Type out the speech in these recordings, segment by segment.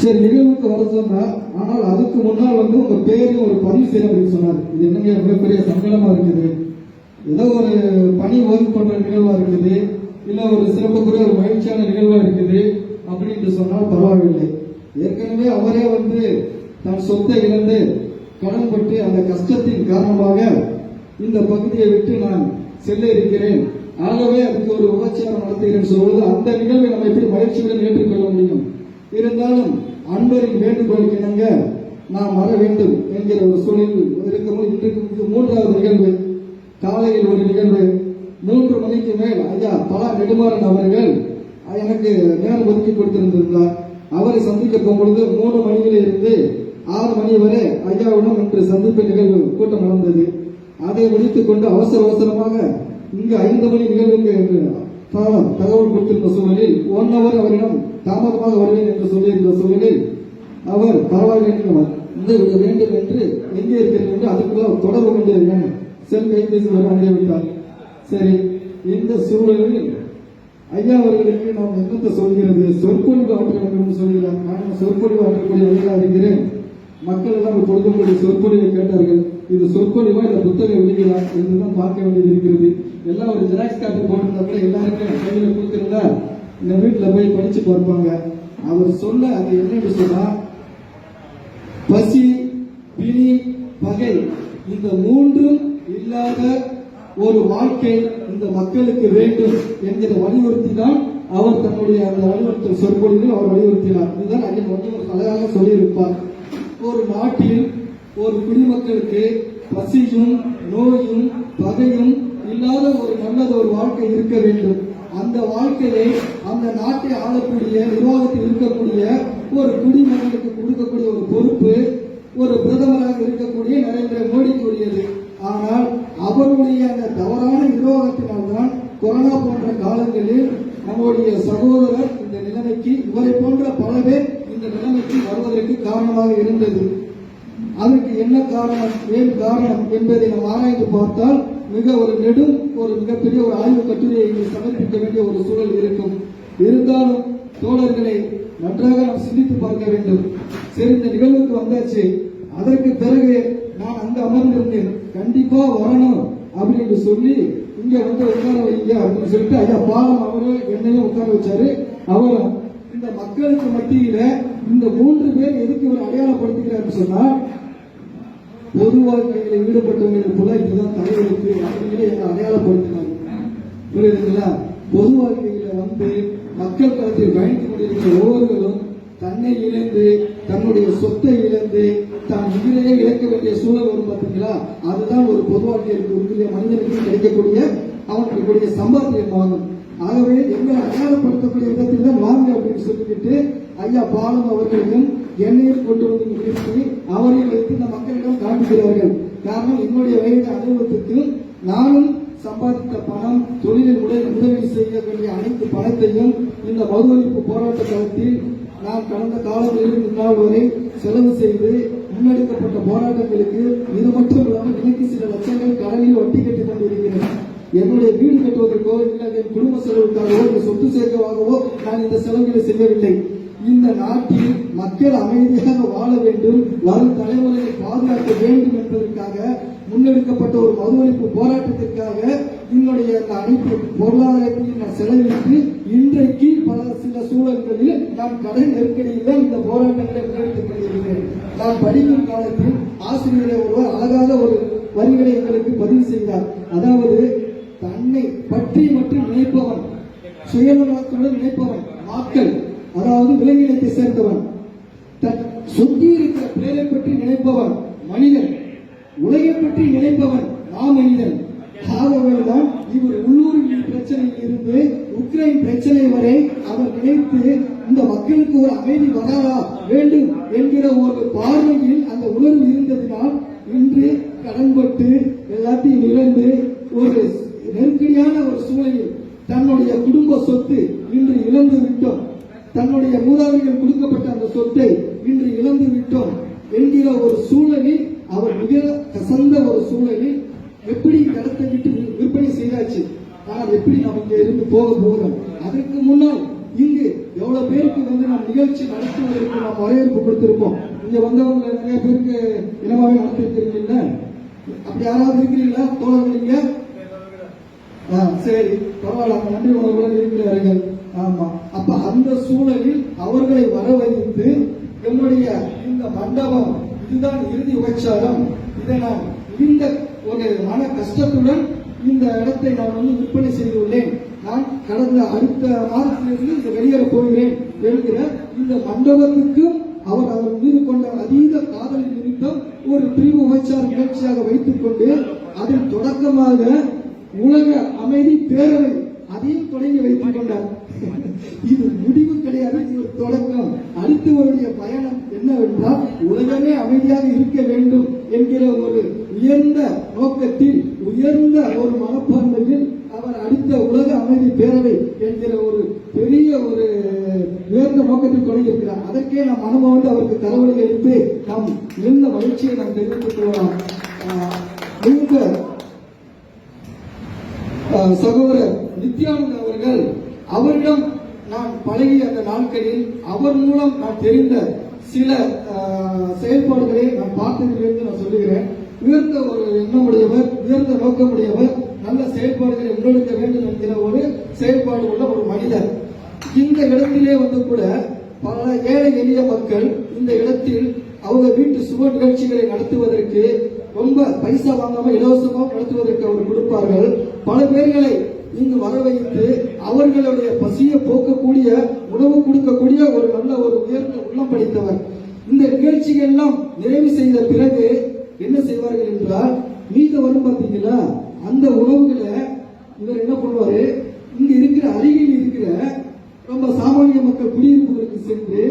சரி நிகழ்வுக்கு வர சொன்னா ஆனால் அதுக்கு முன்னால் வந்து உங்க பேரு ஒரு பதிவு செய்ய அப்படின்னு சொன்னார். இது என்னங்க மிகப்பெரிய சங்கடமா இருக்குது? ஏதோ ஒரு பணி ஓய்வு பண்ற நிகழ்வா இருக்குது. இல்ல ஒரு சிறப்புக்குரிய ஒரு மகிழ்ச்சியான நிகழ்வா இருக்குது. அப்படின்னு சொன்னால் பரவாயில்லை. ஏற்கனவே அவரே வந்து தன் சொத்தை இழந்து கடன்பட்டு அந்த கஷ்டத்தின் காரணமாக இந்த பகுதியை விட்டு நான் செல்ல இருக்கிறேன் ஆகவே அதுக்கு ஒரு உபச்சாரம் நடத்துகிறேன் சொல்வது அந்த நிகழ்வை நம்ம எப்படி மகிழ்ச்சியுடன் ஏற்றுக்கொள்ள முடியும்? இருந்தாலும் அன்பரின் வேண்டுகோளுக்கு இணங்க நாம் வர வேண்டும் என்கிற ஒரு சூழலில் இருக்கும் இன்றைக்கு மூன்றாவது நிகழ்வு. காலையில் ஒரு நிகழ்வு. மூன்று மணிக்கு மேல் ஐயா பல நெடுமாறன் அவர்கள் எனக்கு நேரம் ஒதுக்கி கொடுத்திருந்திருந்தார். அவரை சந்திக்க போகும்பொழுது மூணு மணியில இருந்து ஆறு மணி வரை ஐயாவுடன் இன்று சந்திப்பு நிகழ்வு கூட்டம் நடந்தது. அதை முடித்துக் கொண்டு அவசர அவசரமாக இங்கு ஐந்து மணி நிகழ்வுக்கு என்று தகவல் தகவல் கொடுத்திருந்த சூழலில் ஒன் ஹவர் அவரிடம் தாமதமாக வருவேன் என்று சொல்லியிருந்த சூழலில் அவர் பரவாயில்லை நீங்கள் வந்து விட வேண்டும் என்று எங்கே இருக்கிறீர்கள் என்று அதுக்குள்ள தொடர்பு கொண்டிருக்கேன் செல் கைபேசி வர விட்டார். சரி இந்த சூழலில் ஐயா அவர்களுக்கு நாம் என்னத்தை சொல்கிறது? சொற்பொழிவு ஆற்ற வேண்டும் சொல்கிறார். நான் சொற்பொழிவு ஆற்றக்கூடிய வழியாக இருக்கிறேன். மக்கள் எல்லாம் பொழுதுக்கூடிய சொற்பொழிவை கேட்டார்கள். இது சொற்பொழிவா இந்த புத்தகம் வெளியிலா என்றுதான் பார்க்க வேண்டியது இருக்கிறது. எல்லாம் ஒரு ஜெராக்ஸ் காப்பி போட்டிருந்தா கூட எல்லாருமே கையில கொடுத்திருந்தா இந்த வீட்டுல போய் படிச்சு பார்ப்பாங்க அவர் சொல்ல அது என்னன்னு சொன்னா பசி பிணி பகை இந்த மூன்றும் இல்லாத ஒரு வாழ்க்கை இந்த மக்களுக்கு வேண்டும் என்கிற வலியுறுத்தினால் அவர் தன்னுடைய அந்த வலியுறுத்தல் சொற்பொழிவில் அவர் வலியுறுத்தினார். இதுதான் ஐயன் வந்து ஒரு அழகாக சொல்லியிருப்பார். ஒரு நாட்டில் ஒரு குடிமக்களுக்கு பசியும் நோயும் பகையும் இல்லாத ஒரு நல்லது ஒரு வாழ்க்கை இருக்க வேண்டும். அந்த வாழ்க்கையை அந்த நாட்டை ஆளக்கூடிய நிர்வாகத்தில் இருக்கக்கூடிய ஒரு குடிமகனுக்கு கொடுக்கக்கூடிய ஒரு பொறுப்பு ஒரு பிரதமராக இருக்கக்கூடிய நரேந்திர மோடிக்கு உரியது ஆனால் அவருடைய அந்த தவறான நிர்வாகத்தினால்தான் கொரோனா போன்ற காலங்களில் நம்முடைய சகோதரர் இந்த நிலைமைக்கு இவரை போன்ற பல பேர் இந்த நிலைமைக்கு வருவதற்கு காரணமாக இருந்தது. அதற்கு என்ன காரணம் ஏன் காரணம் என்பதை நாம் ஆராய்ந்து பார்த்தால் மிக ஒரு நெடும் ஒரு மிகப்பெரிய ஒரு ஆய்வு கட்டுரையை இங்கு சமர்ப்பிக்க வேண்டிய ஒரு சூழல் இருக்கும். இருந்தாலும் தோழர்களை நன்றாக நாம் சிந்தித்து பார்க்க வேண்டும். சரி இந்த நிகழ்வுக்கு வந்தாச்சு. அதற்கு பிறகு நான் அங்க அமர்ந்திருந்தேன். கண்டிப்பா வரணும் அப்படின்னு சொல்லி இங்க வந்து உட்கார வைங்க அப்படின்னு சொல்லிட்டு ஐயா பாலம் அவரு என்னையும் உட்கார வச்சாரு. அவரும் இந்த மக்களுக்கு மத்தியில இந்த மூன்று பேர் எதுக்கு இவர் அடையாளப்படுத்துகிறார் சொன்னா பொது வாழ்க்கையில் ஈடுபட்டவங்களுக்கு கூட இதுதான் தலைவருக்கு அப்படின்னு எங்களை அடையாளப்படுத்தினாங்க. புரியுதுங்களா? பொது வாழ்க்கையில வந்து மக்கள் களத்தில் பயணித்துக் கொண்டிருக்கிற ஒவ்வொருவரும் தன்னை இழந்து தன்னுடைய சொத்தை இழந்து தான் உயிரையே இழக்க வேண்டிய சூழல் வரும் பார்த்தீங்களா அதுதான் ஒரு பொது வாழ்க்கையில் இருக்கக்கூடிய மனிதனுக்கு கிடைக்கக்கூடிய அவனுக்கு கூடிய சம்பாத்தியம் ஆகும் ஆகவே எங்களை அடையாளப்படுத்தக்கூடிய விதத்தில் தான் வாங்க அப்படின்னு சொல்லிக்கிட்டு ஐயா பாலம் அவர்களையும் எண்ணெயில் கொண்டு வந்து நிறுத்தி அவரையும் வைத்து இந்த மக்களிடம் காண்பிக்கிறார்கள். காரணம் என்னுடைய வயது அனுபவத்துக்கு நானும் சம்பாதித்த பணம் தொழிலில் உடல் உதவி செய்ய வேண்டிய அனைத்து பணத்தையும் இந்த மது போராட்ட காலத்தில் நான் கடந்த காலங்களில் இந்நாள் வரை செலவு செய்து முன்னெடுக்கப்பட்ட போராட்டங்களுக்கு இது மட்டும் இல்லாமல் இன்னைக்கு சில லட்சங்கள் கடனில் வட்டி கட்டிக் கொண்டிருக்கிறேன். என்னுடைய வீடு கட்டுவதற்கோ இல்லை என் குடும்ப செலவுக்காகவோ இந்த சொத்து சேர்க்கவாகவோ நான் இந்த செலவுகளை செய்யவில்லை. இந்த நாட்டில் மக்கள் அமைதியாக வாழ வேண்டும் வரும் தலைமுறையை பாதுகாக்க வேண்டும் என்பதற்காக முன்னெடுக்கப்பட்ட ஒரு மறுவழிப்பு போராட்டத்திற்காக என்னுடைய அந்த அனைத்து பொருளாதாரத்தையும் நான் செலவிட்டு இன்றைக்கு பல சில சூழல்களில் நான் கடன் நெருக்கடியில் இந்த போராட்டங்களை முன்னெடுத்துக் கொண்டிருக்கிறேன். நான் படிக்கும் காலத்தில் ஆசிரியரை ஒருவர் அழகாக ஒரு வரிகளை எங்களுக்கு பதிவு செய்தார். அதாவது தன்னை பற்றி மட்டும் நினைப்பவன் சுயநலத்துடன் நினைப்பவன் மக்கள் அதாவது விலங்கினத்தை சேர்ந்தவன். தன் சுத்தி இருக்கிற பிள்ளைகளை பற்றி நினைப்பவன் மனிதன். உலகை பற்றி நினைப்பவன் மாமனிதன். ஆகவேதான் இவர் உள்ளூர் பிரச்சனையில் இருந்து உக்ரைன் பிரச்சனை வரை அவர் நினைத்து இந்த மக்களுக்கு ஒரு அமைதி வராதா வேண்டும் என்கிற ஒரு பார்வையில் அந்த உணர்வு இருந்ததினால் இன்று கடன்பட்டு எல்லாத்தையும் இழந்து ஒரு நெருக்கடியான ஒரு சூழலில் தன்னுடைய குடும்ப சொத்து இன்று இழந்து விட்டோம். தன்னுடைய மூதாதைகள் கொடுக்கப்பட்ட அந்த சொத்தை இன்று இழந்து விட்டோம் என்கிற ஒரு சூழலில் அவர் மிக கசந்த ஒரு சூழலில் எப்படி இந்த விட்டு விற்பனை செய்தாச்சு? ஆனால் எப்படி நாம் இங்க இருந்து போக போகிறோம்? அதற்கு முன்னால் இங்கு எவ்வளவு பேருக்கு வந்து நாம் நிகழ்ச்சி நடத்துவதற்கு நாம் வரவேற்பு கொடுத்திருப்போம். இங்க வந்தவங்க நிறைய பேருக்கு இனமாவே நடத்திருக்கிறீங்க அப்படி யாராவது இருக்கிறீங்களா தோழர்கள் ஆ, சரி பரவாயில்ல அப்ப நன்றி உணர்வுடன் இருக்கிறார்கள். ஆமா. அப்ப அந்த சூழலில் அவர்களை வரவழைத்து என்னுடைய இந்த மண்டபம் இதுதான் இறுதி உபச்சாரம். இதை நான் இந்த ஒரு மன கஷ்டத்துடன் இந்த இடத்தை நான் வந்து விற்பனை செய்துள்ளேன். நான் கடந்த அடுத்த மாதத்திலிருந்து இந்த வெளியேற போகிறேன் என்கிற இந்த மண்டபத்துக்கும் அவர் அவர் மீது கொண்ட அதீத காதலின் நிமித்தம் ஒரு பிரிவு உபச்சார நிகழ்ச்சியாக வைத்துக் கொண்டு அதில் தொடக்கமாக உலக அமைதி பேரவை அதையும் தொடங்கி வைத்துக் கொண்டார். இது முடிவு கிடையாது இது ஒரு தொடக்கம். அடுத்தவருடைய பயணம் என்னவென்றால் உலகமே அமைதியாக இருக்க வேண்டும் என்கிற ஒரு உயர்ந்த நோக்கத்தில் உயர்ந்த ஒரு மனப்பான்மையில் அவர் அடுத்த உலக அமைதி பேரவை என்கிற ஒரு பெரிய ஒரு உயர்ந்த நோக்கத்தில் தொடங்கியிருக்கிறார். அதற்கே நாம் அனுபவம் அவருக்கு கடவுளை அளித்து நாம் இருந்த மகிழ்ச்சியை நாம் தெரிவித்துக் கொள்ளலாம். சகோதரர் நித்யானந்த் அவர்கள் அவரிடம் நான் பழகிய அந்த நாட்களில் அவர் மூலம் நான் தெரிந்த சில செயல்பாடுகளை நான் பார்த்ததிலிருந்து நான் சொல்லுகிறேன். உயர்ந்த ஒரு எண்ணமுடையவர் உயர்ந்த நோக்கமுடையவர் நல்ல செயல்பாடுகளை முன்னெடுக்க வேண்டும் என்கிற ஒரு செயல்பாடு உள்ள ஒரு மனிதர். இந்த இடத்திலே வந்து கூட பல ஏழை எளிய மக்கள் இந்த இடத்தில் அவங்க வீட்டு சுப நிகழ்ச்சிகளை நடத்துவதற்கு ரொம்ப பைசா வாங்காம இலவசமாக நடத்துவதற்கு அவர் கொடுப்பார்கள். பல பேர்களை இங்கு வர வைத்து அவர்களுடைய பசியை போக்கக்கூடிய உணவு கொடுக்கக்கூடிய ஒரு நல்ல ஒரு உயர்ந்த உள்ளம் படைத்தவர். இந்த நிகழ்ச்சிகள் எல்லாம் நிறைவு செய்த பிறகு என்ன செய்வார்கள் என்றால் மீத வரும் பார்த்தீங்களா? அந்த உணவுகளை இவர் என்ன பண்ணுவாரு இங்க இருக்கிற அருகில் இருக்கிற ரொம்ப சாமானிய மக்கள் குடியிருப்புகளுக்கு சென்று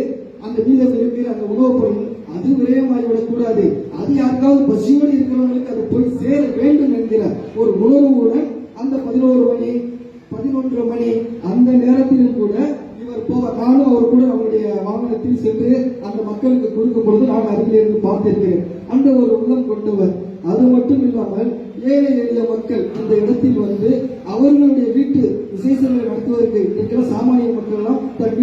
அந்த மீதம் இருக்கிற அந்த உணவுப் பொருள் அது விரயமாகிவிடக் கூடாது அது யாருக்காவது பசியோடு இருக்கிறவங்களுக்கு அது போய் சேர வேண்டும் என்கிற ஒரு உணர்வுடன் அந்த பதினோரு மணி பதினொன்று மணி அந்த நேரத்திலும் கூட இவர் போவார் நானும் அவர் கூட அவருடைய வாகனத்தில் சென்று அந்த மக்களுக்கு கொடுக்கும் பொழுது நான் அருகில் இருந்து பார்த்திருக்கிறேன் அந்த ஒரு உள்ளம் கொண்டவர் அது மட்டும் இல்லாமல் ஏழை எளிய மக்கள் இந்த இடத்தில் வந்து அவர்களுடைய வீட்டு விசேஷங்களை நடத்துவதற்கு இருக்கிற சாமானிய மக்கள்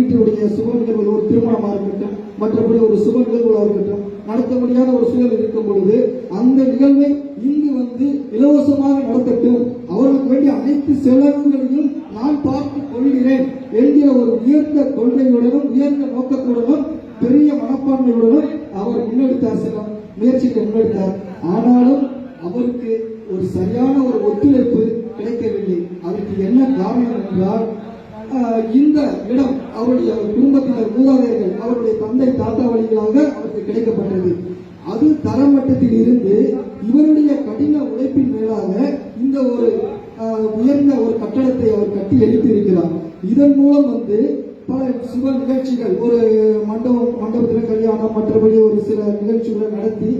வீட்டினுடைய சுப நிகழ்வுகள் ஒரு திருமணமாக இருக்கட்டும் மற்றபடி ஒரு சுப நிகழ்வுகளாக இருக்கட்டும் நடத்த முடியாத ஒரு சூழல் இருக்கும் பொழுது அந்த நிகழ்வை இங்கு வந்து இலவசமாக நடத்தட்டும். அவர்களுக்கு வேண்டிய அனைத்து செலவுகளையும் நான் பார்த்துக் கொள்கிறேன் என்கிற ஒரு உயர்ந்த கொள்கையுடனும் உயர்ந்த நோக்கத்துடனும் பெரிய மனப்பான்மையுடனும் அவர் முன்னெடுத்தார் சில முயற்சிகளை முன்னெடுத்தார். ஆனாலும் அவருக்கு ஒரு சரியான ஒரு ஒத்துழைப்பு கிடைக்கவில்லை. அதற்கு என்ன காரணம் என்றால் இந்த இடம் அவருடைய குடும்பத்தினர் மூதாதையர்கள் அவருடைய தந்தை தாத்தா வழிகளாக அவருக்கு கிடைக்கப்பட்டது. அது தரமட்டத்தில் இருந்து இவருடைய கடின உழைப்பின் மேலாக இந்த ஒரு உயர்ந்த ஒரு கட்டடத்தை அவர் கட்டி எழுப்பியிருக்கிறார் இதன் மூலம் வந்து பல சுப நிகழ்ச்சிகள் ஒரு மண்டபம் மண்டபத்தில் கல்யாணம் மற்றபடி ஒரு சில நிகழ்ச்சிகளை நடத்தி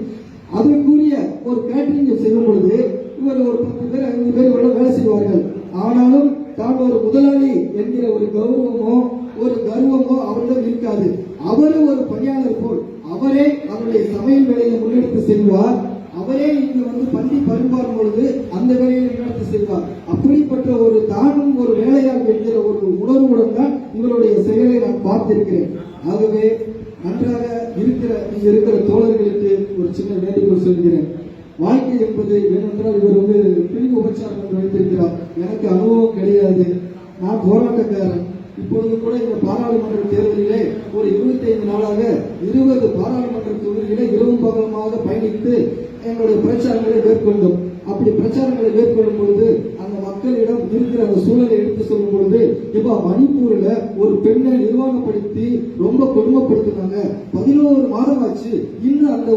அதற்குரிய ஒரு கேட்டரிங்கை செய்யும் பொழுது இவர் ஒரு பத்து பேர் ஐந்து பேர் வேலை செய்வார்கள். ஆனாலும் தான் ஒரு முதலாளி என்கிற ஒரு கௌரவமோ ஒரு கர்வமோ அவரிடம் இருக்காது. அவரும் ஒரு பணியாளர் போல். அவரே அவருடைய சமையல் வேலையை முன்னெடுத்து செல்வார். அவரே இங்கு வந்து பள்ளி பரிமாறும் பொழுது அந்த வேலையை முன்னெடுத்து செல்வார். அப்படிப்பட்ட ஒரு தானும் ஒரு வேலையாக என்கிற ஒரு உணர்வுடன் தான் உங்களுடைய செயலை நான் பார்த்திருக்கிறேன். ஆகவே நன்றாக இருக்கிற இங்க இருக்கிற தோழர்களுக்கு ஒரு சின்ன வேண்டுகோள் சொல்கிறேன். வாழ்க்கை என்பது ஏனென்றால் இவர் வந்து பிரிவு உபச்சாரம் என்று வைத்திருக்கிறார். எனக்கு அனுபவம் கிடையாது. நான் போராட்டக்காரன். இப்பொழுது கூட இந்த பாராளுமன்ற தேர்தலிலே ஒரு இருபத்தி ஐந்து நாளாக இருபது பாராளுமன்ற தொகுதிகளை இரவும் பகலமாக பயணித்து எங்களுடைய பிரச்சாரங்களை மேற்கொண்டோம். அப்படி பிரச்சாரங்களை மேற்கொள்ளும் பொழுது அந்த மக்களிடம் இருக்கிற அந்த சூழலை எடுத்து சொல்லும் பொழுது இப்ப மணிப்பூர்ல ஒரு பெண்ணை நிர்வாகப்படுத்தி ரொம்ப கொடுமைப்படுத்தினாங்க. பதினோரு மாதம் ஆச்சு. இன்னும் அந்த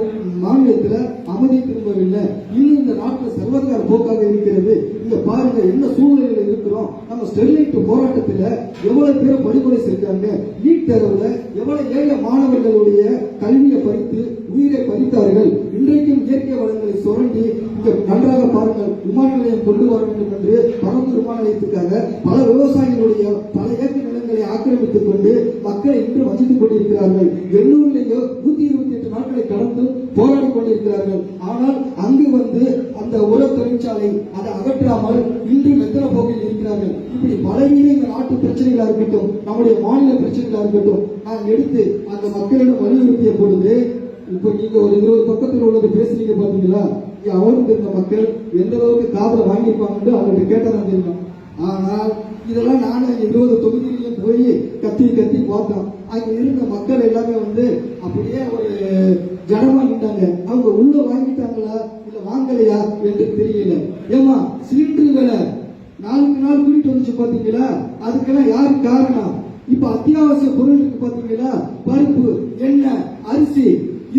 மாநிலத்துல அமைதி திரும்பவில்லை. இன்னும் இந்த நாட்டுல சர்வதேச போக்காக இருக்கிறது. இங்க பாருங்க என்ன சூழ்நிலையில இருக்கிறோம். நம்ம ஸ்டெர்லைட் போராட்டத்துல எவ்வளவு பேர் படுகொலை செஞ்சாங்க? நீட் தேர்வுல எவ்வளவு ஏழை மாணவர்களுடைய கல்வியை பறித்து உயிரை பறித்தார்கள். இன்றைக்கும் இயற்கை வளங்களை சுரண்டி இங்க நன்றாக பாருங்கள் விமான நிலையம் கொண்டு வர வேண்டும் என்று பரந்து விமான நிலையத்துக்காக பல விவசாயிகளுடைய பல ஏக்கர் நிலங்களை ஆக்கிரமித்துக் கொண்டு மக்களை இன்று வஞ்சித்துக் கொண்டிருக்கிறார்கள். எண்ணூரிலேயோ நூத்தி இருபத்தி எட்டு நாட்களை கடந்து போராடி கொண்டிருக்கிறார்கள். ஆனால் அங்கு வந்து அந்த அந்த உர தொழிற்சாலை அதை அகற்றாமல் இன்று மெத்தன போக்கில் இருக்கிறார்கள். இப்படி பலவீன இந்த நாட்டு பிரச்சனைகளா இருக்கட்டும் நம்முடைய மாநில பிரச்சனைகளா இருக்கட்டும் நான் எடுத்து அந்த மக்களிடம் வலியுறுத்திய பொழுது இப்போ நீங்க ஒரு இருபது பக்கத்தில் உள்ளது பேசுறீங்க பாத்தீங்களா? அவருக்கு இருந்த மக்கள் எந்த அளவுக்கு காதல வாங்கியிருப்பாங்கன்னு அவங்கள்ட்ட கேட்டதான் தெரியும். ஆனால் இதெல்லாம் நானும் இருபது தொகுதியிலையும் போய் கத்தி கத்தி பார்த்தோம். அங்க இருந்த மக்கள் எல்லாமே வந்து அப்படியே ஒரு ஜனமா நின்றாங்க அவங்க உள்ள வாங்கிட்டாங்களா? இல்ல வாங்கலையா என்று தெரியல. ஏமா சிலிண்டர் வேலை நாளுக்கு நாள் கூட்டிட்டு வந்துச்சு பாத்தீங்களா? அதுக்கெல்லாம் யாரு காரணம்? இப்ப அத்தியாவசிய பொருளுக்கு பாத்தீங்களா? பருப்பு எண்ணெய் அரிசி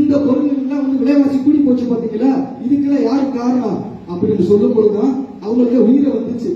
இந்த பொருளெல்லாம் வந்து விலைவாசி கூடி போச்சு பாத்தீங்களா? இதுக்கெல்லாம் யாரு காரணம்? அப்படின்னு சொல்லும் பொழுதுதான் அவங்களுக்கு உயிரை வந்துச்சு.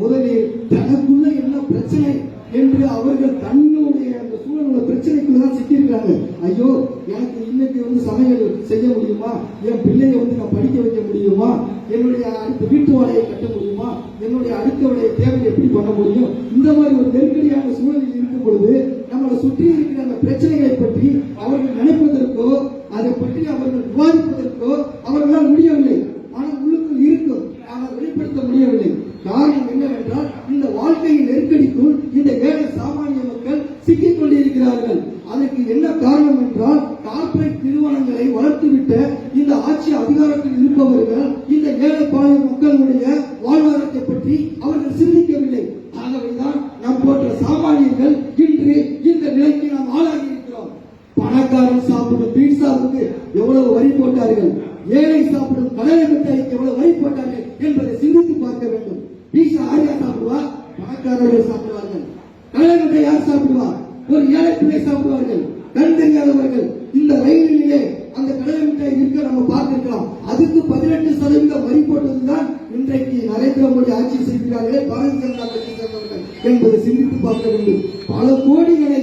முதலில் தனக்குள்ள என்ன பிரச்சனை என்று அவர்கள் தன்னுடைய அந்த சூழலோட பிரச்சனைக்குள்ளதான் சிக்கியிருக்காங்க ஐயோ எனக்கு இன்னைக்கு வந்து சமையல் செய்ய முடியுமா? என் பிள்ளையை வந்து நான் படிக்க வைக்க முடியுமா? என்னுடைய அடுத்த வீட்டு வாடகை கட்ட முடியுமா? என்னுடைய அடுத்தவுடைய தேவையை எப்படி பண்ண முடியும்? இந்த மாதிரி ஒரு நெருக்கடியான சூழலில் இருக்கும் பொழுது நம்மளை சுற்றி இருக்கிற அந்த பிரச்சனைகளை பற்றி அவர்கள் நினைப்பதற்கோ அதை பற்றி அவர்கள் விவாதிப்பதற்கோ அவர்களால் முடியவில்லை ஆனால் உள்ளுக்குள் இருக்கும் ஆனால் வெளிப்படுத்த முடியவில்லை காரணம் என்னவென்றால் இந்த வாழ்க்கையின் நெருக்கடிக்குள் இந்த ஏழை சாமானிய மக்கள் சிக்கிக் கொண்டிருக்கிறார்கள் அதற்கு என்ன காரணம் என்றால் கார்ப்பரேட் நிறுவனங்களை வளர்த்துவிட்ட இந்த ஆட்சி அதிகாரத்தில் இருப்பவர்கள் இந்த ஏழை பாலிய மக்களுடைய வாழ்வாதாரத்தை பற்றி அவர்கள் சிந்திக்கவில்லை ஆகவேதான் நம் போன்ற சாமானியர்கள் இன்று இந்த நிலைக்கு நாம் ஆளாகி இருக்கிறோம் பணக்காரன் சாப்பிடும் பீட்சாவுக்கு எவ்வளவு வரி போட்டார்கள்? ஏழை சாப்பிடும் கடலை எவ்வளவு வரி போட்டார்கள் என்பதை சிந்தித்து பார்க்க வேண்டும். பீசா ஆரியா சாப்பிடுவா? பணக்காரர்கள் சாப்பிடுவார்கள். கடலை மிட்டாய் யார் சாப்பிடுவா? ஒரு ஏழை பிள்ளை சாப்பிடுவார்கள். கண் தெரியாதவர்கள் இந்த ரயிலிலே அந்த கடலை மிட்டாய் இருக்க நம்ம பார்த்திருக்கலாம். அதுக்கு பதினெட்டு சதவீதம் வரி போட்டதுதான் இன்றைக்கு நரேந்திர மோடி ஆட்சி செய்கிறார்களே பாரதிய ஜனதா கட்சி சேர்ந்தவர்கள் என்பதை சிந்தித்து பார்க்க வேண்டும். பல கோடிகளை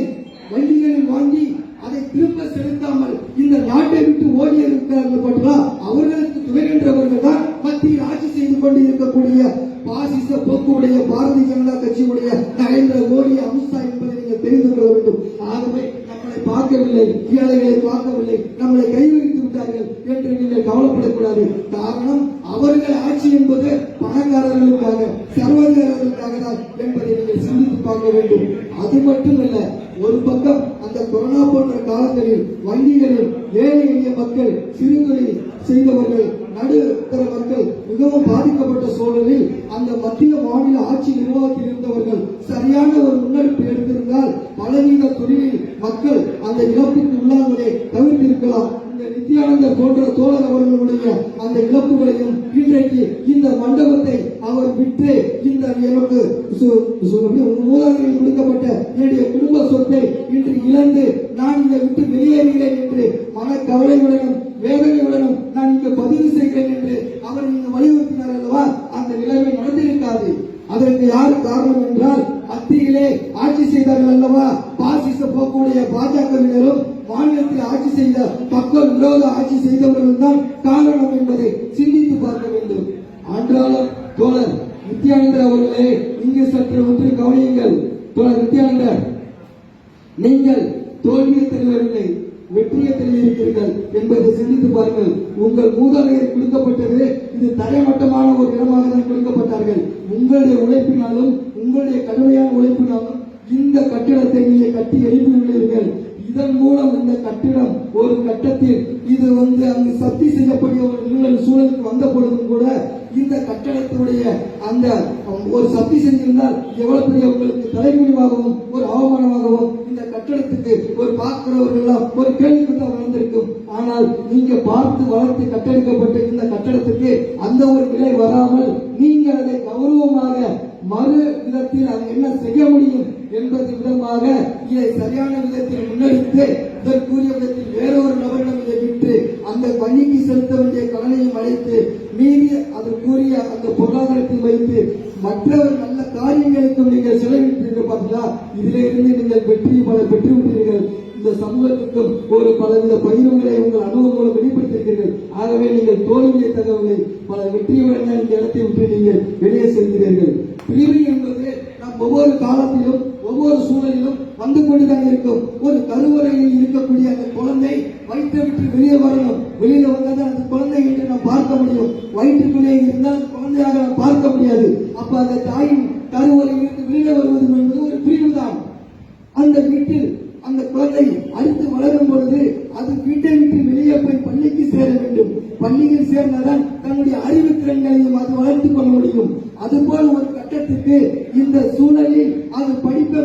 வங்கிகளில் வாங்கி அதை திரும்ப செலுத்தாமல் இந்த நாட்டை விட்டு ஓடி இருக்கிறார்கள் பற்றா அவர்களுக்கு துணைகின்றவர்கள் தான் மத்தியில் ஆட்சி செய்து கொண்டு இருக்கக்கூடிய பாசிச போக்குடைய பாரதிய ஜனதா கட்சியுடைய நரேந்திர மோடி அமித்ஷா என்பதை நீங்கள் தெரிந்து கொள்ள வேண்டும். ஆகவே நம்மளை பார்க்கவில்லை ஏழைகளை பார்க்கவில்லை நம்மளை கைவிரித்து விட்டார்கள் என்று நீங்கள் கவலைப்படக்கூடாது. காரணம் அவர்கள் ஆட்சி என்பது பணக்காரர்களுக்காக சர்வதேசர்களுக்காக தான் என்பதை நீங்கள் சிந்தித்து பார்க்க வேண்டும். அது மட்டுமல்ல ஒரு பக்கம் கொரோனா போன்ற காலங்களில் வங்கிகளில் ஏழை எளிய மக்கள் சிறு தொழில் செய்தவர்கள் நடுத்தர மக்கள் மிகவும் பாதிக்கப்பட்ட சூழலில் அந்த மத்திய மாநில ஆட்சி நிர்வாகத்தில் இருந்தவர்கள் சரியான ஒரு முன்னெடுப்பு எடுத்திருந்தால் பலவீன தொழிலில் மக்கள் அந்த இழப்புக்கு உள்ளாங்களே தவிர்த்திருக்கலாம் இந்த நித்யானந்தர் போன்ற தோழர் அவர்களுடைய அந்த இழப்புகளையும் இன்றைக்கு இந்த மண்டபத்தை அவர் விற்று இந்த எனக்கு சு- கொடுக்கப்பட்ட என்னுடைய குடும்ப சொத்தை இன்று இழந்து நான் இதை விட்டு வெளியேறுகிறேன் என்று மனக்கவலையுடனும் வேதனையுடனும் நான் இங்கு பதிவு செய்கிறேன் என்று அவர் இங்கு வலியுறுத்தினார் அல்லவா? அந்த நிலைமை நடந்திருக்காது. அதற்கு யார் காரணம் என்றால் மத்தியிலே ஆட்சி செய்தார்கள் அல்லவா? பாசிச போக்குடைய பாஜகவினரும் மாநிலத்தில் ஆட்சி செய்த மக்கள் விரோத ஆட்சி செய்தவர்கள் தான் காரணம் என்பதை சிந்தித்து பார்க்க வேண்டும். அன்றாலும் தோழர் நித்யானந்தர் அவர்களே இங்கு சற்று ஒன்று கவனியுங்கள். நித்யானந்தர் நீங்கள் தோல்வியை தெரியவில்லை வெற்றியை தெரிவிக்கிறீர்கள் என்பதை சிந்தித்து பாருங்கள். உங்கள் மூதாதையர் கொடுக்கப்பட்டது இது தரைமட்டமான ஒரு இடமாக தான் கொடுக்கப்பட்டார்கள். உங்களுடைய உழைப்பினாலும் உங்களுடைய கடுமையான உழைப்பினாலும் இந்த கட்டிடத்தை நீங்கள் கட்டி எழுப்பியுள்ளீர்கள் இதன் மூலம் இந்த கட்டிடம் ஒரு கட்டத்தில் இது வந்து அங்கு சக்தி செய்யக்கூடிய ஒரு சூழலுக்கு வந்த பொழுதும் கூட இந்த கட்டடத்தினுடைய அந்த ஒரு சக்தி செஞ்சிருந்தால் எவ்வளவு பெரிய உங்களுக்கு தலைமுடிவாகவும் ஒரு அவமானமாகவும் இந்த கட்டடத்துக்கு ஒரு பார்க்கிறவர்கள் எல்லாம் ஒரு கேள்விக்குத்தான் வளர்ந்திருக்கும். ஆனால் நீங்க பார்த்து வளர்த்து கட்டெடுக்கப்பட்ட இந்த கட்டடத்துக்கு அந்த ஒரு நிலை வராமல் நீங்கள் அதை கௌரவமாக மறு விதத்தில் அதை என்ன செய்ய முடியும் என்பது விதமாக இதை சரியான விதத்தில் முன்னெடுத்து இதற்குரிய விதத்தில் வேறொரு நபரிடம் இதை விட்டு அந்த பணிக்கு செலுத்த வேண்டிய கடனையும் அழைத்து மீறி அந்த பொருளாதாரத்தை வைத்து மற்றவர் நல்ல காரியங்களுக்கு நீங்கள் செலவிட்டீர்கள் பார்த்தீங்களா இதிலிருந்து நீங்கள் வெற்றி பல பெற்று விட்டீர்கள் இந்த சமூகத்துக்கும் ஒரு பலவித பயிர்களை உங்கள் அனுபவம் மூலம் வெளிப்படுத்தியிருக்கிறீர்கள். ஆகவே நீங்கள் தோல்வியை தகவலை பல வெற்றியுடன் இந்த இடத்தை விட்டு நீங்கள் வெளியே செல்கிறீர்கள். பிரிவு என்பது நம் ஒவ்வொரு காலத்திலும் ஒவ்வொரு சூழலிலும் வந்து கொண்டுதான் இருக்கும். ஒரு கருவறையில் இருக்கக்கூடிய அந்த குழந்தை வயிற்றை விட்டு வெளியே வரணும். வெளியில வந்தாதான் அந்த குழந்தை என்று நாம் பார்க்க முடியும். வயிற்றுக்குள்ளே இருந்தால் அந்த குழந்தையாக நாம் பார்க்க முடியாது. அப்ப அந்த தாயின் கருவறையில் இருந்து வெளியே வருவது என்பது ஒரு பிரிவுதான். அந்த வீட்டில் அந்த குழந்தை அடுத்து வளரும் பொழுது அது வீட்டை விட்டு வெளியே போய் பள்ளிக்கு சேர வேண்டும். பள்ளியில் சேர்ந்தால்தான் தன்னுடைய அறிவு திறன்களையும் அது வளர்த்துக் கொள்ள முடியும். அதுபோல் ஒரு கட்டத்துக்கு இந்த சூழலில் அது படிப்பை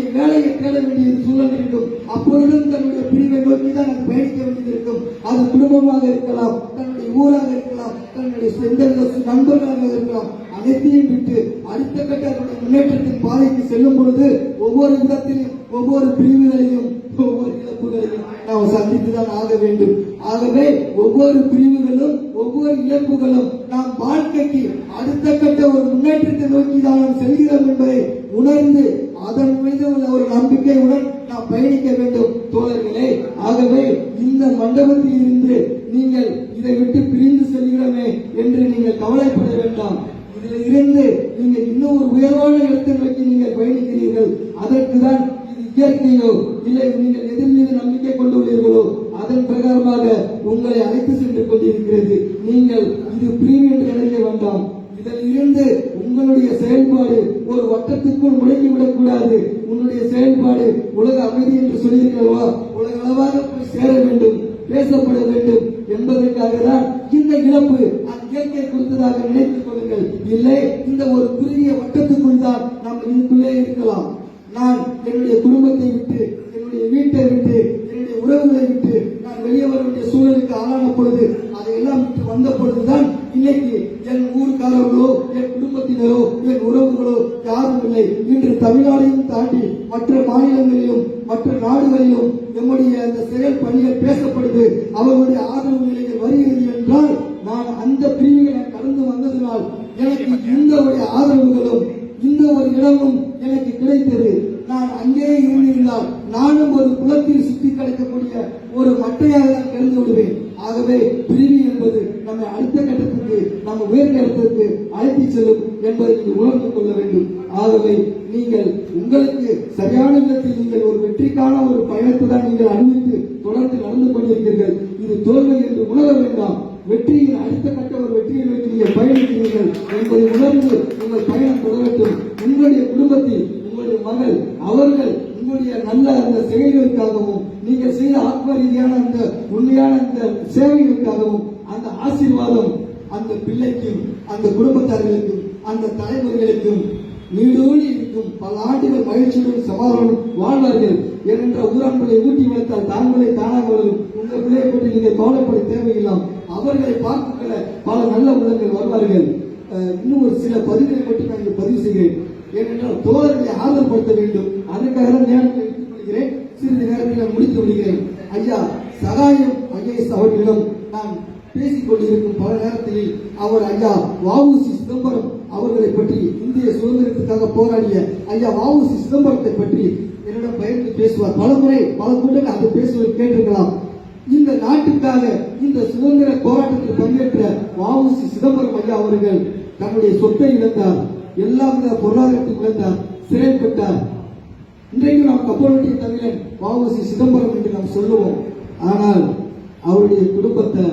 தன்னுடைய வேலையை தேட வேண்டிய சூழல் இருக்கும் அப்பொழுதும் தன்னுடைய பிரிவை நோக்கி தான் அது பயணிக்க வேண்டியது இருக்கும் அது குடும்பமாக இருக்கலாம் தன்னுடைய ஊராக இருக்கலாம் தன்னுடைய சொந்த நண்பர்களாக இருக்கலாம். அனைத்தையும் விட்டு அடுத்த கட்ட முன்னேற்றத்தின் பாதைக்கு செல்லும் பொழுது ஒவ்வொரு விதத்திலும் ஒவ்வொரு பிரிவுகளையும் ஒவ்வொரு இழப்புகளையும் நாம் சந்தித்துதான் ஆக வேண்டும். ஆகவே ஒவ்வொரு பிரிவுகளும் ஒவ்வொரு இழப்புகளும் நாம் வாழ்க்கைக்கு அடுத்த கட்ட ஒரு முன்னேற்றத்தை நோக்கி தான் நாம் செல்கிறோம் என்பதை உணர்ந்து அதன் மீது உள்ள ஒரு நம்பிக்கையுடன் நாம் பயணிக்க வேண்டும். தோழர்களே ஆகவே இந்த மண்டபத்தில் இருந்து நீங்கள் இதை விட்டு பிரிந்து செல்கிறோமே என்று நீங்கள் கவலைப்பட வேண்டாம். இதில் இருந்து நீங்கள் இன்னும் ஒரு உயர்வான இடத்தை நோக்கி நீங்கள் பயணிக்கிறீர்கள். அதற்கு தான் இது இயற்கையோ இல்லை நீங்கள் எதிர் மீது நம்பிக்கை கொண்டுள்ளீர்களோ அதன் பிரகாரமாக உங்களை அழைத்து சென்று கொண்டிருக்கிறது. நீங்கள் இது பிரிவு என்று நினைக்க வேண்டாம். இதில் இருந்து உங்களுடைய செயல்பாடு ஒரு வட்டத்துக்குள் முடங்கிவிடக் கூடாது. உன்னுடைய செயல்பாடு உலக அமைதி என்று சொல்லியிருக்கிறவா? உலக அளவாக போய் சேர வேண்டும் பேசப்பட வேண்டும் என்பதற்காக தான் இந்த இழப்பு அந்த இயற்கை கொடுத்ததாக நினைத்துக் கொள்ளுங்கள். இல்லை இந்த ஒரு குறுகிய வட்டத்துக்குள் தான் நாம் இதுக்குள்ளே இருக்கலாம். நான் என்னுடைய குடும்பத்தை விட்டு என்னுடைய வீட்டை விட்டு என்னுடைய உறவுகளை விட்டு நான் வெளியே வர வேண்டிய சூழலுக்கு ஆளான பொழுது அதையெல்லாம் விட்டு வந்த பொழுதுதான் இன்னைக்கு என் ஊர்க்காரர்களோ என் குடும்பத்தினரோ என் உறவுகளோ யாரும் இல்லை. இன்று தமிழ்நாடையும் தாண்டி மற்ற மாநிலங்களிலும் மற்ற நாடுகளிலும் நம்முடைய அந்த செயல் பணிகள் பேசப்படுது. அவர்களுடைய ஆதரவு நிலைகள் வருகிறது என்றால் நான் அந்த பிரிவுகளை கடந்து வந்ததினால் எனக்கு இந்த ஒரு ஆதரவுகளும் இந்த ஒரு இடமும் எனக்கு கிடைத்தது. நான் அங்கே இருந்திருந்தால் நானும் ஒரு குளத்தில் சுற்றி கிடைக்கக்கூடிய ஒரு மட்டையாக தான் கிடந்து விடுவேன். ஆகவே பிரிவு என்பது நம்மை அடுத்த கட்டத்துக்கு நம்ம உயர்ந்த இடத்திற்கு அழைத்து செல்லும் என்பதை நீங்கள் உணர்ந்து கொள்ள வேண்டும். ஆகவே நீங்கள் உங்களுக்கு சரியான விதத்தில் நீங்கள் ஒரு வெற்றிக்கான ஒரு பயணத்தை தான் நீங்கள் அனுபவித்து தொடர்ந்து நடந்து கொண்டிருக்கிறீர்கள். இது தோல்வி என்று உணர வேண்டாம். வெற்றியின் அடுத்த கட்ட ஒரு வெற்றியை நோக்கி நீங்கள் பயணிக்கிறீர்கள் என்பதை உணர்ந்து உங்கள் பயணம் தொடரட்டும். உங்களுடைய குடும்பத்தில் உங்களுடைய மகள் அவர்கள் உங்களுடைய நல்ல அந்த செயல்களுக்காகவும் நீங்கள் செய்த ஆத்ம ரீதியான அந்த உண்மையான அந்த சேவைகளுக்காகவும் அந்த ஆசீர்வாதம் அந்த பிள்ளைக்கும் அந்த குடும்பத்தார்களுக்கும் அந்த தலைவர்களுக்கும் நீடோடி இருக்கும். பல ஆண்டுகள் மகிழ்ச்சியுடன் சமாதானம் வாழ்வார்கள். என்ற ஊரான்களை ஊட்டி வளர்த்தால் தாங்களே தானாக வளரும் உங்கள் பிள்ளையை பற்றி நீங்கள் கவலைப்பட தேவையில்லாம். அவர்களை பார்த்துக்கொள்ள பல நல்ல உள்ளங்கள் வருவார்கள். இன்னும் ஒரு சில பதிவுகளை மட்டும் நான் இங்கு பதிவு செய்கிறேன். ஏனென்றால் தோழர்களை ஆதரப்படுத்த வேண்டும். அதற்காக தான் நேரத்தை எடுத்துக் கொள்கிறேன் சிறிது நேரத்தில் முடித்து விடுகிறேன். ஐயா சகாயம் ஐஏஎஸ் அவர்களிடம் நான் பேசிக் கொண்டிருக்கும் பல நேரத்தில் அவர் ஐயா வஉசி சிதம்பரம் அவர்களை பற்றி இந்திய சுதந்திரத்துக்காக போராடிய ஐயா வஉசி சிதம்பரத்தை பற்றி என்னிடம் பயந்து பேசுவார். பல முறை பல கூட்டங்கள் அதை பேசுவதை கேட்டிருக்கலாம். இந்த நாட்டுக்காக இந்த சுதந்திர போராட்டத்தில் பங்கேற்ற வஉசி சிதம்பரம் ஐயா அவர்கள் தன்னுடைய சொத்தை இழந்தார். எல்லா வித பொருளாதாரத்தையும் இழந்தார். சிறைப்பட்டார் இன்றைக்கு நாம் கப்பலுடைய தமிழன் வாவசி சிதம்பரம் என்று நாம் சொல்லுவோம். ஆனால் அவருடைய குடும்பத்தை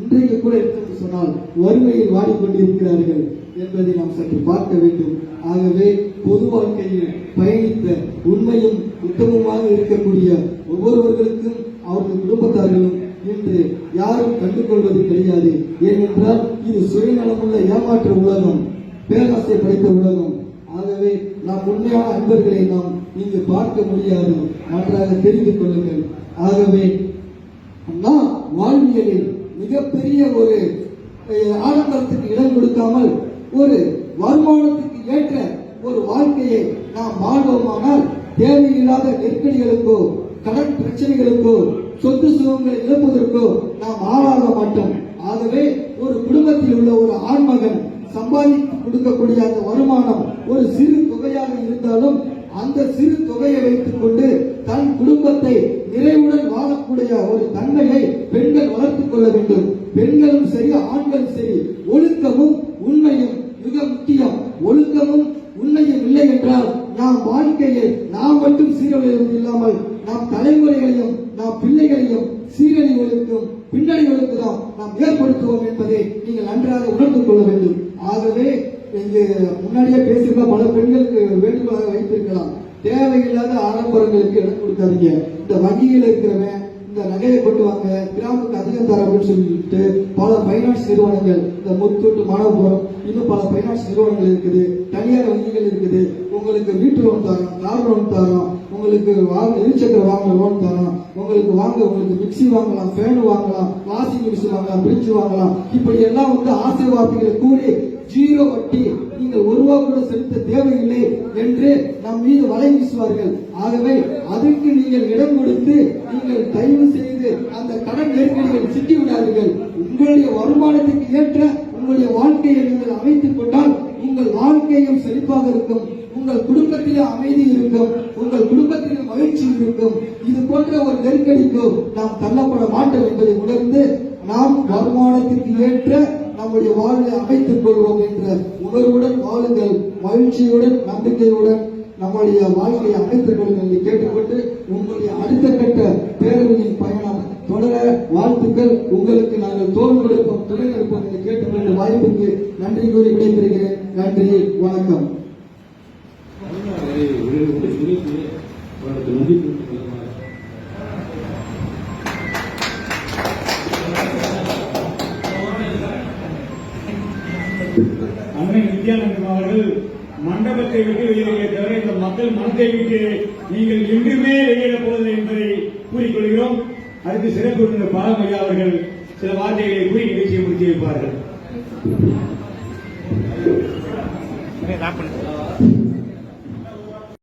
இன்றைக்கு கூட எடுத்து சொன்னால் வறுமையில் வாடிக்கொண்டிருக்கிறார்கள் என்பதை நாம் சற்று பார்க்க வேண்டும். ஆகவே பொது வாழ்க்கையில் பயணித்த உண்மையும் உத்தமமாக இருக்கக்கூடிய ஒவ்வொருவர்களுக்கும் அவர்கள் குடும்பத்தார்களும் இன்று யாரும் கண்டுகொள்வது கிடையாது. ஏனென்றால் இது சுயநலமுள்ள ஏமாற்ற உலகம் பேராசை படைத்த உலகம். ஆகவே நாம் உண்மையான அன்பர்களை நாம் நீங்க பார்க்க முடியாது. நன்றாக தெரிந்து கொள்ளுங்கள். ஆகவே நாம் வாழ்வியலில் மிகப்பெரிய ஒரு ஆடம்பரத்துக்கு இடம் கொடுக்காமல் ஒரு வருமானத்துக்கு ஏற்ற ஒரு வாழ்க்கையை நாம் வாழ்வோமானால் தேவையில்லாத நெருக்கடிகளுக்கோ கடன் பிரச்சனைகளுக்கோ சொத்து சுகங்களை இழப்பதற்கோ நாம் ஆளாக மாட்டோம். ஆகவே ஒரு குடும்பத்தில் உள்ள ஒரு ஆண்மகன் சம்பாதித்து கொடுக்கக்கூடிய அந்த வருமானம் ஒரு சிறு தொகையாக இருந்தாலும் அந்த சிறு தொகையை வைத்துக் கொண்டு தன் குடும்பத்தை நிறைவுடன் வாழக்கூடிய ஒரு தன்மையை பெண்கள் வளர்த்துக் கொள்ள வேண்டும். பெண்களும் சரி ஆண்களும் சரி ஒழுக்கமும் உண்மையும் மிக முக்கியம். ஒழுக்கமும் உண்மையும் இல்லை என்றால் நாம் வாழ்க்கையை நாம் மட்டும் சீரழிவது இல்லாமல் நாம் தலைமுறைகளையும் நாம் பிள்ளைகளையும் சீரழிவுகளுக்கும் பின்னடைவுகளுக்கு தான் நாம் ஏற்படுத்துவோம் என்பதை நீங்கள் நன்றாக உணர்ந்து கொள்ள வேண்டும். ஆகவே இங்கு முன்னாடியே பேசியிருந்தா பல பெண்களுக்கு வேண்டுகோளாக வைத்திருக்கலாம். தேவையில்லாத ஆடம்பரங்களுக்கு இடம் கொடுக்காதீங்க. இந்த வங்கியில் இருக்கிறவன் இந்த நகையை கொண்டு வாங்க கிராமுக்கு அதிகம் தர அப்படின்னு சொல்லிட்டு பல பைனான்ஸ் நிறுவனங்கள் இந்த முத்தூட்டு மாணவபுரம் இன்னும் பல பைனான்ஸ் நிறுவனங்கள் இருக்குது. தனியார் வங்கிகள் இருக்குது. உங்களுக்கு வீட்டு லோன் தரோம் கார் லோன் தரோம் உங்களுக்கு வாங்க இருசக்கர வாங்க லோன் தரோம் உங்களுக்கு வாங்க உங்களுக்கு மிக்ஸி வாங்கலாம் ஃபேன் வாங்கலாம் வாஷிங் மிஷின் வாங்கலாம் பிரிட்ஜ் வாங்கலாம். இப்படி எல்லாம் வந்து ஆசை வார்த்தைகளை கூறி ஜீரோ வட்டி நீங்கள் ஒரு ரூபா கூட செலுத்த தேவையில்லை என்று நம் மீது வலை வீசுவார்கள். ஆகவே அதற்கு நீங்கள் இடம் கொடுத்து நீங்கள் தயவு செய்து அந்த கடன் நெருக்கடியில் சிக்கி விடாதீர்கள் உங்களுடைய வருமானத்துக்கு ஏற்ற உங்களுடைய வாழ்க்கையை நீங்கள் அமைத்துக் கொண்டால் உங்கள் வாழ்க்கையும் செழிப்பாக இருக்கும். உங்கள் குடும்பத்திலே அமைதி இருக்கும். உங்கள் குடும்பத்திலே மகிழ்ச்சி இருக்கும். இது போன்ற ஒரு நெருக்கடிக்கு நாம் தள்ளப்பட மாட்டோம் என்பதை உணர்ந்து நாம் வருமானத்திற்கு ஏற்ற நம்முடைய வாழ்வை அமைத்துக் கொள்வோம் என்ற உணர்வுடன் வாழுங்கள் மகிழ்ச்சியுடன் நம்பிக்கையுடன் நம்முடைய வாழ்க்கையை அமைத்துக் கொள்ளுங்கள் என்று கேட்டுக்கொண்டு உங்களுடைய அடுத்த கட்ட பேரவையின் பயணம் உங்கள் உங்களுக்கு நாங்கள் தோல் கொடுப்போம் துணை கொடுப்போம் என்று கேட்டுக்கொண்ட வாய்ப்புக்கு நன்றி கூறி விடைபெறுகிறேன். நன்றி வணக்கம். அவர்களுக்கு நன்றி அவர்கள் மண்டபத்தை விட்டு வெளியிலே தவிர இந்த மக்கள் மனத்தை விட்டு நீங்கள் என்றுமே வெளியிடப் போவதில்லை என்பதை கூறிக்கொள்கிறோம். அதுக்கு சிறப்பு விருந்தினர் பாலமையா அவர்கள் சில வார்த்தைகளை கூறி நிகழ்ச்சியை முடித்து வைப்பார்கள்.